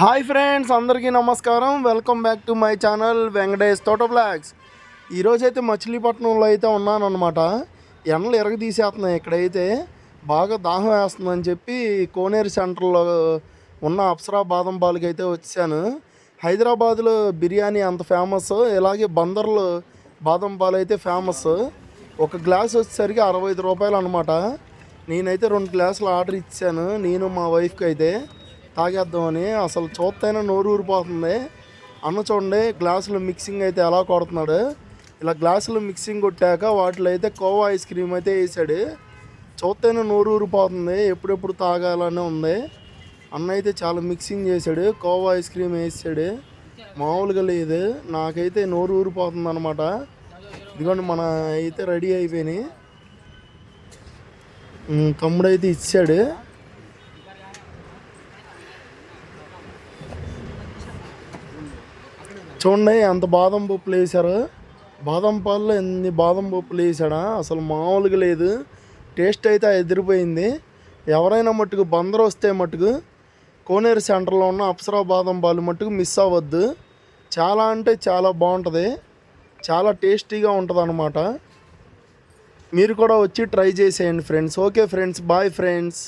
Hi friends అందరికీ నమస్కారం. Welcome back to my channel Venkatesh Thota blogs. ఈరోజైతే మచిలీపట్నంలో అయితే ఉన్నాను అనమాట ఎండలు ఎరగదీసేస్తున్నాయి ఇక్కడైతే. బాగా దాహం వేస్తుందని చెప్పి కోనేరు సెంటర్లో ఉన్న అప్సరా బాదం పాలకి అయితే వచ్చాను హైదరాబాద్లో బిర్యానీ అంత ఫేమస్. ఇలాగే బందర్లో బాదం పాలు అయితే ఫేమస్. ఒక గ్లాస్ వచ్చేసరికి అరవై ఐదు రూపాయలు అనమాట నేనైతే రెండు గ్లాసులు ఆర్డర్ ఇచ్చాను. నేను మా వైఫ్కి అయితే. తాగేద్దామని అసలు చూస్తేనే నోరు ఊరిపోతుంది. అన్న చూడండి గ్లాసులు మిక్సింగ్ అయితే ఎలా కొడుతున్నాడు. ఇలా గ్లాసులు మిక్సింగ్ కొట్టాక వాటిలో అయితే కోవా ఐస్ క్రీమ్ అయితే వేసాడు. చూస్తేనే నోరు ఊరిపోతుంది ఎప్పుడెప్పుడు తాగాలనే ఉంది. అన్న అయితే చాలా మిక్సింగ్ చేశాడు కోవా ఐస్ క్రీమ్ వేసాడు. మామూలుగా లేదు నాకైతే నోరు ఊరిపోతుంది అనమాట ఇదిగోండి మన అయితే రెడీ అయిపోయినాయి. తమ్ముడు తమ్ముడైతే ఇచ్చాడు. చూడండి ఎంత బాదం పప్పులు వేసారు బాదం పాలలో ఎన్ని బాదం పప్పులు వేసాడా అసలు మామూలుగా లేదు. టేస్ట్ అయితే ఎదిరిపోయింది. ఎవరైనా మట్టుకు బందర్ వస్తే మట్టుకు కోనేరు సెంటర్లో ఉన్న అప్సరా బాదం పాలు మట్టుకు మిస్ అవ్వద్దు. చాలా అంటే చాలా బాగుంటుంది. చాలా టేస్టీగా ఉంటుంది అనమాట మీరు కూడా వచ్చి ట్రై చేసేయండి friends. Okay friends. Bye friends.